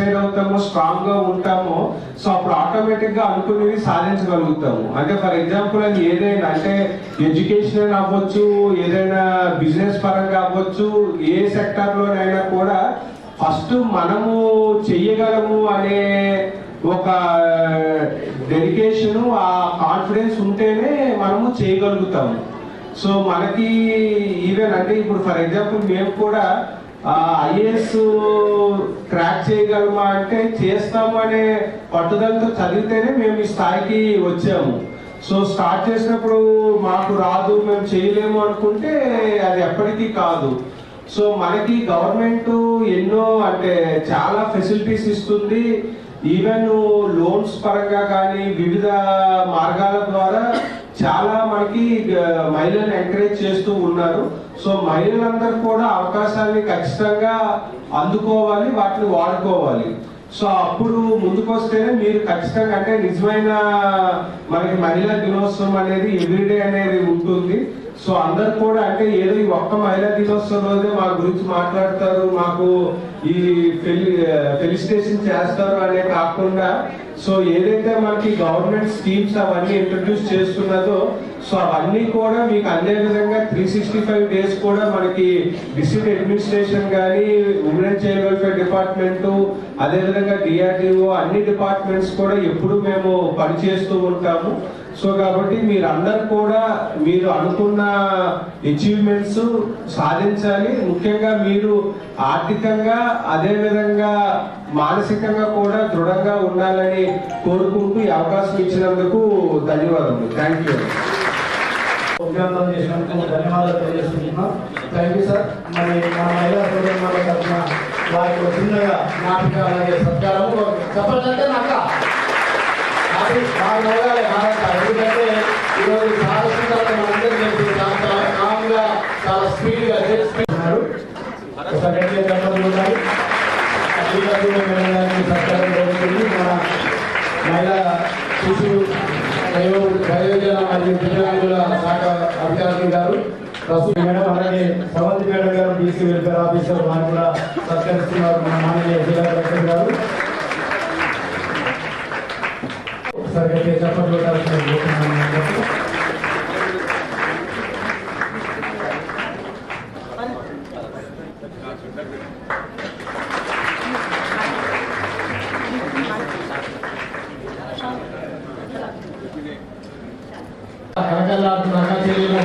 Decide అవుతామో స్ట్రాంగ్గా ఉంటామో సో అప్పుడు ఆటోమేటిక్గా అనుకునేవి సాధించగలుగుతాము. అంటే ఫర్ ఎగ్జాంపుల్ అది ఏదైనా అంటే ఎడ్యుకేషన్ అవ్వచ్చు ఏదైనా బిజినెస్ పరంగా అవ్వచ్చు ఏ సెక్టర్ లోనైనా కూడా ఫస్ట్ మనము చెయ్యగలము అనే ఒక డెడికేషన్ ఆ కాన్ఫిడెన్స్ ఉంటేనే మనము చేయగలుగుతాము. సో మనకి ఈవెన్ అంటే ఇప్పుడు ఫర్ ఎగ్జాంపుల్ మేము కూడా ఐఏఎస్ క్రాక్ చేయగలమా అంటే చేస్తాము అనే పట్టుదలతో చదివితేనే మేము ఈ స్థాయికి వచ్చాము. సో స్టార్ట్ చేసినప్పుడు మాకు రాదు మేము చేయలేము అనుకుంటే అది ఎప్పటికీ కాదు. సో మనకి గవర్నమెంట్ ఎన్నో అంటే చాలా ఫెసిలిటీస్ ఇస్తుంది. ఈవెన్ లోన్స్ పరంగా కానీ వివిధ మార్గాల ద్వారా చాలా మనకి మహిళలను ఎంకరేజ్ చేస్తూ ఉన్నారు. సో మహిళలందరూ కూడా అవకాశాన్ని ఖచ్చితంగా అందుకోవాలి వాటిని వాడుకోవాలి. సో అప్పుడు ముందుకొస్తేనే మీరు ఖచ్చితంగా అంటే నిజమైన మనకి మహిళా దినోత్సవం అనేది ఎవ్రీడే అనేది ఉంటుంది. సో అందరు కూడా అంటే ఏదో ఈ ఒక్క మహిళా దినోత్సవం రోజే మా గురించి మాట్లాడతారు మాకు ఈ ఫెలి ఫెలిసిటేషన్ చేస్తారు అనే కాకుండా సో ఏదైతే మనకి గవర్నమెంట్ స్కీమ్స్ అవన్నీ ఇంట్రడ్యూస్ చేస్తున్నదో సో అవన్నీ కూడా మీకు అందే విధంగా త్రీ సిక్స్టీ ఫైవ్ డేస్ కూడా మనకి డిస్ట్రిక్ట్ అడ్మినిస్ట్రేషన్ కానీ ఉమెన్ చైల్డ్ వెల్ఫేర్ డిపార్ట్మెంట్ అదేవిధంగా డిఆర్డిఓ అన్ని డిపార్ట్మెంట్స్ కూడా ఎప్పుడు మేము పనిచేస్తూ ఉంటాము. సో కాబట్టి మీరందరూ కూడా మీరు అనుకున్న అచీవ్మెంట్స్ సాధించాలి. ముఖ్యంగా మీరు ఆర్థికంగా అదే విధంగా మానసికంగా కూడా దృఢంగా ఉండాలని కోరుకుంటూ ఈ అవకాశం ఇచ్చినందుకు ధన్యవాదాలు థ్యాంక్ యూ ఉపయోగం చేసినందుకు ధన్యవాదాలు తెలియజేస్తున్నాం. థ్యాంక్ యూ సార్ మరి మా మహిళా సోదరుల తరఫున వారికి చిన్నగా జ్ఞాపిక అలాగే సత్కారము. చెప్పాలంటే నాకు? అది బాగా నవ్వాలి భారత ఎందుకంటే ఈరోజు సారస్వతంగా మనందరూ తెలుసు చాలా చాలా కామ్గా చాలా స్పీడ్గా జెట్ స్పీడ్ ఉన్నారు ఒక గట్టిగా చెప్పలు ఉన్నాయి శ్రీకాకుళం మేడం గారికి సత్కారం జరుగుతుంది మన మహిళా శిశు వయో వయోజన మరియు దివ్యాంగుల శాఖ అధికారి గారు ప్రస్తుతం మేడం అలాగే సవంతి మేడం గారు బీసీ వెల్ఫేర్ ఆఫీసర్ వారు కూడా సత్కరిస్తున్నారు మన మాననీయ జిల్లా కలెక్టర్ గారు. ఒకసారి చెప్పట్లు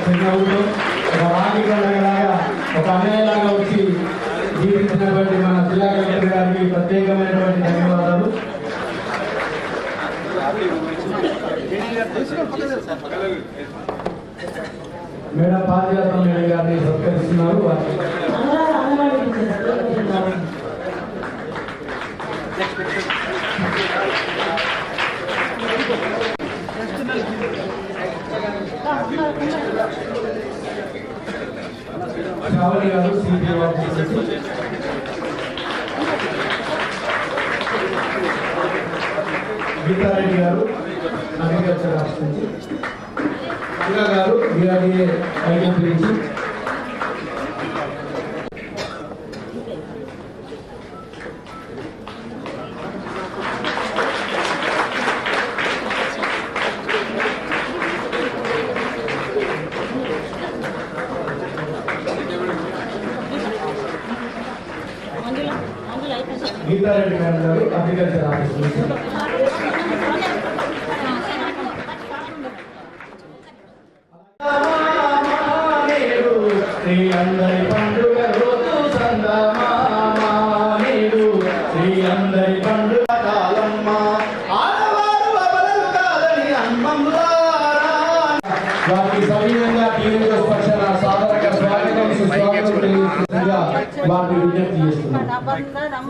అక్క ఒక రాగి పండుగలాగా ఒక అన్నయ్యలాగా వచ్చి జీవించినటువంటి మన జిల్లా కలెక్టర్ గారికి ప్రత్యేకమైనటువంటి ధన్యవాదాలు మేడం పాదయాత్ర మేడం గారిని సత్కరిస్తున్నారు Thank you. చావలి గారు సిపిఓ గీతారెడ్డి గారు అగ్రికల్చర్ ఆఫీస్ నుంచి గారు బీఆర్డీఏ ఐటీ గురించి గీతారెడ్డి గారు గారు అగ్రికల్చర్ ఆఫీస్ నుంచి శ్రీ అందరి కడబంధనం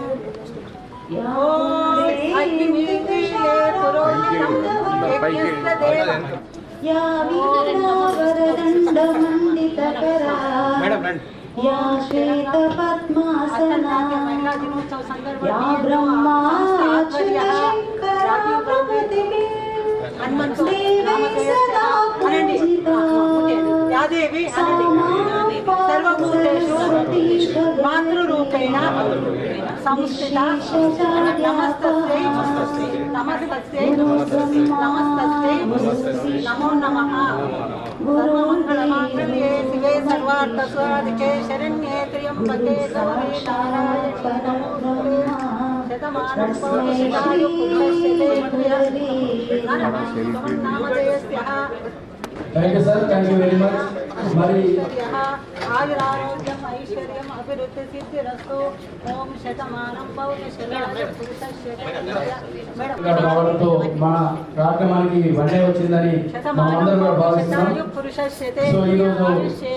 యా శ్వేత పద్మాసన యా బ్రహ్మాచర్య శంకర ప్రకృతి అనండి సర్వభూతేషు మాతృరూపేణ సంస్థిత నమస్తస్యై నమస్తస్యై నమస్తస్యై నమో నమః సర్వమంగళమాంగళ్యే శివే సర్వార్థస్వాదికే శరణ్యే త్ర్యంబకే గౌరీ Shatamanam thank you sir thank you very much మరి ఆయురారోగ్యం ఐశ్వర్యం అభివృద్ధి ఓం శతమానం మన కార్యక్రమానికి వన్డే వచ్చిందని మనమందరం కూడా భావిస్తున్నాం. సో ఈరోజు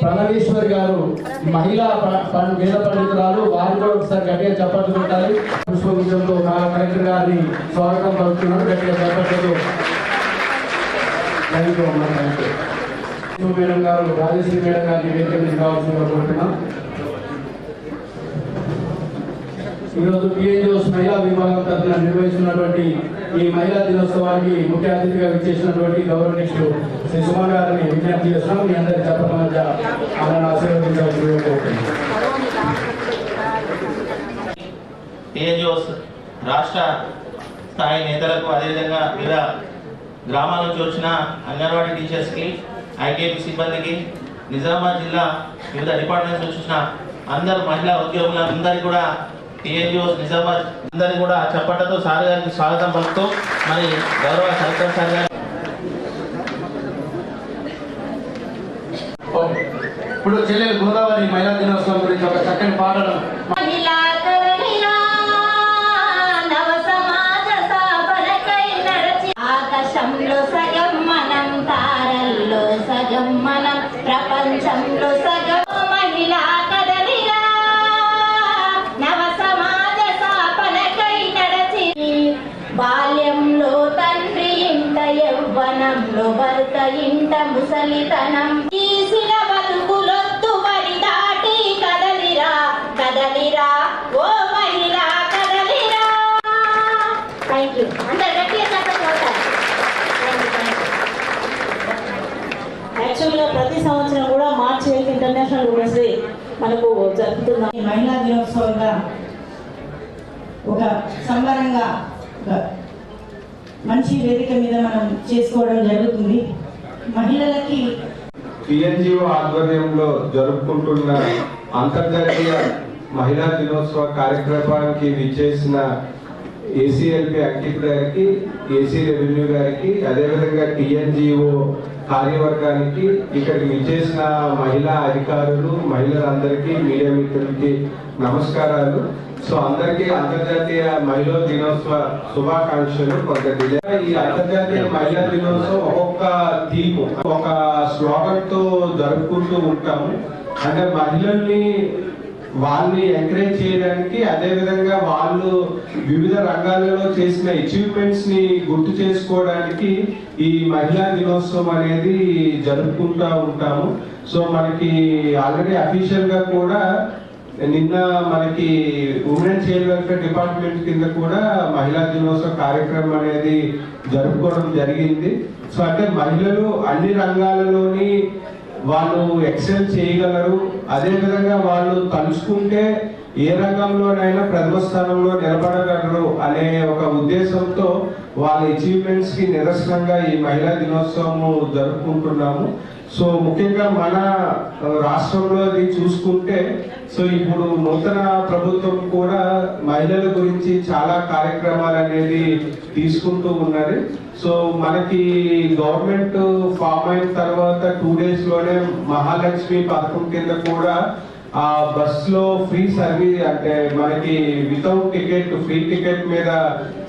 ప్రణవేశ్వర్ గారు మహిళా వేద పండితురాలు వారు కూడా ఒకసారి గట్టిగా చప్పట్లు పెట్టాలి పుష్పగుచ్చంతో కలెక్టర్ గారిని స్వాగతం పలుకుతున్నాడు. గట్టిగా చప్పట్లు థ్యాంక్ యూ అమ్మా థ్యాంక్ యూ మేడం గారు రాజశ్రీ మేడం గారిని వేదిక మీద కావాల్సిందిగా కోరుతున్నాం ఈరోజు పిఎన్జిఓస్ మహిళా విభాగం తరఫున నిర్వహిస్తున్నటువంటి ఈ మహిళా దినోత్సవానికి ముఖ్య అతిథిగా విచ్చేసినటువంటి గౌరవనీయులు శ్రీ సుమన్ గారిని విజ్ఞప్తి చేస్తున్నాం. మీ అందరి చెప్పడం మధ్య ఆమెను ఆశీర్వదించాల్సిందిగా కోరుతున్నాం టీఎన్జిఓస్ రాష్ట్ర స్థాయి నేతలకు అదేవిధంగా వివిధ గ్రామాల నుంచి వచ్చిన అంగన్వాడీ టీచర్స్కి ఐకేపీ సిబ్బందికి నిజామాబాద్ జిల్లా వివిధ డిపార్ట్మెంట్స్ నుంచి వచ్చిన అందరు మహిళా ఉద్యోగులందరికీ కూడా టీఎన్జిఓస్ నిజామాబాద్ అందరికీ కూడా చప్పట్లతో సార్ గారికి స్వాగతం పలుకుతూ మరి గౌరవ కలెక్టర్ సార్ గారు. ఇప్పుడు చెల్లెలు గోదావరి మహిళా దినోత్సవం గురించి ఒక చక్కని పాటను ప్రపంచంలో సగం మహిళా కదలిరా? నవ సమాజ స్థాపనకై నడచి బాల్యంలో తండ్రి ఇంట యవ్వనంలో భర్త ఇంట ముసలితనం. ఎయిత్ ఇంటర్నేషనల్ మనకు జరుపుతున్నాం మహిళా దినోత్సవంగా ఒక సంబరంగా మంచి వేదిక మీద మనం చేసుకోవడం జరుగుతుంది. మహిళలకి పిఎన్జిఓ ఆధ్వర్యంలో జరుపుకుంటున్న అంతర్జాతీయ మహిళా దినోత్సవ కార్యక్రమానికి విచ్చేసిన ఏసీఎల్పి యాక్టివ్ గారికి ఏసీ రెవెన్యూ గారికి అదేవిధంగా టిఎన్జిఓ కార్యవర్గానికి ఇక్కడికి విచ్చేసిన మహిళా అధికారులు మహిళలందరికీ మీడియా మిత్రులకి నమస్కారాలు. సో అందరికీ అంతర్జాతీయ మహిళా దినోత్సవ శుభాకాంక్షలు కొంత ఈ అంతర్జాతీయ మహిళా దినోత్సవం ఒక్కొక్క థీమ్ ఒక స్లోగన్తో జరుపుకుంటూ ఉంటాము. అంటే మహిళల్ని వాళ్ళని ఎంకరేజ్ చేయడానికి అదే విధంగా వాళ్ళు వివిధ రంగాలలో చేసిన అచీవ్మెంట్స్ని గుర్తు చేసుకోవడానికి ఈ మహిళా దినోత్సవం అనేది జరుపుకుంటా ఉంటాము. సో మనకి ఆల్రెడీ అఫీషియల్గా కూడా నిన్న మనకి ఉమెన్ చైల్డ్ వెల్ఫేర్ డిపార్ట్మెంట్ కింద కూడా మహిళా దినోత్సవ కార్యక్రమం అనేది జరుపుకోవడం జరిగింది. సో అంటే మహిళలు అన్ని రంగాలలోని వాళ్ళు ఎక్సెల్ చేయగలరు. అదేవిధంగా వాళ్ళు తలుచుకుంటే ఏ రంగంలోనైనా ప్రథమ స్థానంలో నిలబడగలరు అనే ఒక ఉద్దేశంతో వాళ్ళ అచీవ్మెంట్స్కి నిదర్శనంగా ఈ మహిళా దినోత్సవం జరుపుకుంటున్నాము. సో ముఖ్యంగా మన రాష్ట్రంలో అది చూసుకుంటే సో ఇప్పుడు నూతన ప్రభుత్వం కూడా మహిళల గురించి చాలా కార్యక్రమాలు అనేది తీసుకుంటూ ఉన్నది. సో మనకి గవర్నమెంట్ ఫామ్ అయిన తర్వాత టూ డేస్లోనే మహాలక్ష్మి పథకం కింద కూడా ఆ బస్లో ఫ్రీ సర్వీస్ అంటే మనకి వితౌట్ టికెట్ ఫ్రీ టికెట్ మీద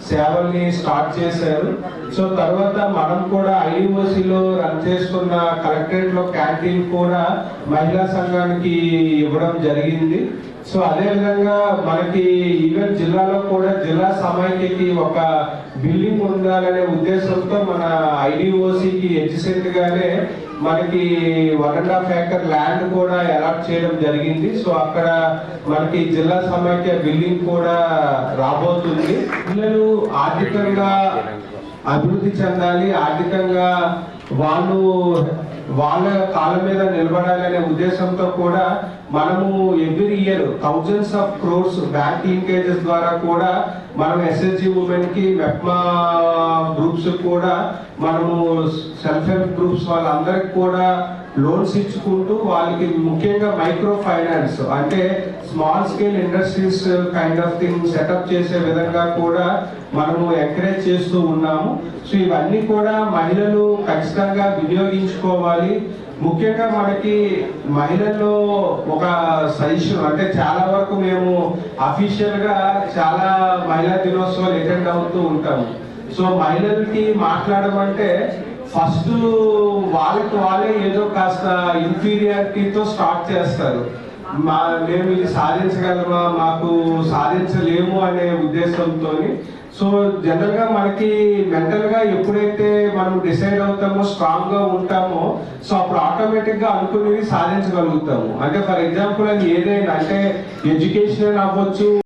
సేవల్ని స్టార్ట్ చేశారు. సో తర్వాత మనం కూడా IDOC లో రన్ చేస్తున్న కలెక్టరేట్లో క్యాంటీన్ కూడా మహిళా సంఘానికి ఇవ్వడం జరిగింది. సో అదే విధంగా మనకి ఈవెన్ జిల్లాలో కూడా జిల్లా సమైక్యకి ఒక బిల్డింగ్ ఉండాలనే ఉద్దేశంతో మన ఐడిఓసికి ఎడ్జిసెంట్ గానే మనకి one and half acre land కూడా అలాట్ చేయడం జరిగింది. సో అక్కడ మనకి జిల్లా సమైక్య బిల్డింగ్ కూడా రాబోతుంది. పిల్లలు ఆర్థికంగా అభివృద్ధి చెందాలి. ఆర్థికంగా వాళ్ళు వాళ్ళ కాళ్ళ మీద నిలబడాలనే ఉద్దేశంతో కూడా మనము every year thousands of crores bank linkages ద్వారా కూడా మనం ఎస్ఎస్జి ఉమెన్కి మెప్మా గ్రూప్స్ కూడా మనము సెల్ఫ్ హెల్ప్ గ్రూప్స్ వాళ్ళందరికి కూడా లోన్స్ ఇచ్చుకుంటూ వాళ్ళకి ముఖ్యంగా మైక్రో ఫైనాన్స్ అంటే small scale industries kind of thing setup చేసే విధంగా కూడా మనము ఎంకరేజ్ చేస్తూ ఉన్నాము. సో ఇవన్నీ కూడా మహిళలు ఖచ్చితంగా వినియోగించుకోవాలి. ముఖ్యంగా మనకి మహిళల్లో ఒక సజెషన్ అంటే చాలా వరకు మేము అఫీషియల్గా చాలా మహిళా దినోత్సవాలు అటెండ్ అవుతూ ఉంటాము. సో మహిళలకి మాట్లాడమంటే ఫస్ట్ వాళ్ళకి వాళ్ళే ఏదో కాస్త ఇన్ఫీరియారిటీతో స్టార్ట్ చేస్తారు. మా మేము ఇది సాధించగలమా? మాకు సాధించలేము అనే ఉద్దేశంతో సో జనరల్గా మనకి మెంటల్గా ఎప్పుడైతే మనం డిసైడ్ అవుతామో స్ట్రాంగ్గా ఉంటామో సో అప్పుడు ఆటోమేటిక్గా అనుకునేవి సాధించగలుగుతాము. అంటే ఫర్ ఎగ్జాంపుల్ అది ఏదైనా అంటే ఎడ్యుకేషన్ అవ్వచ్చు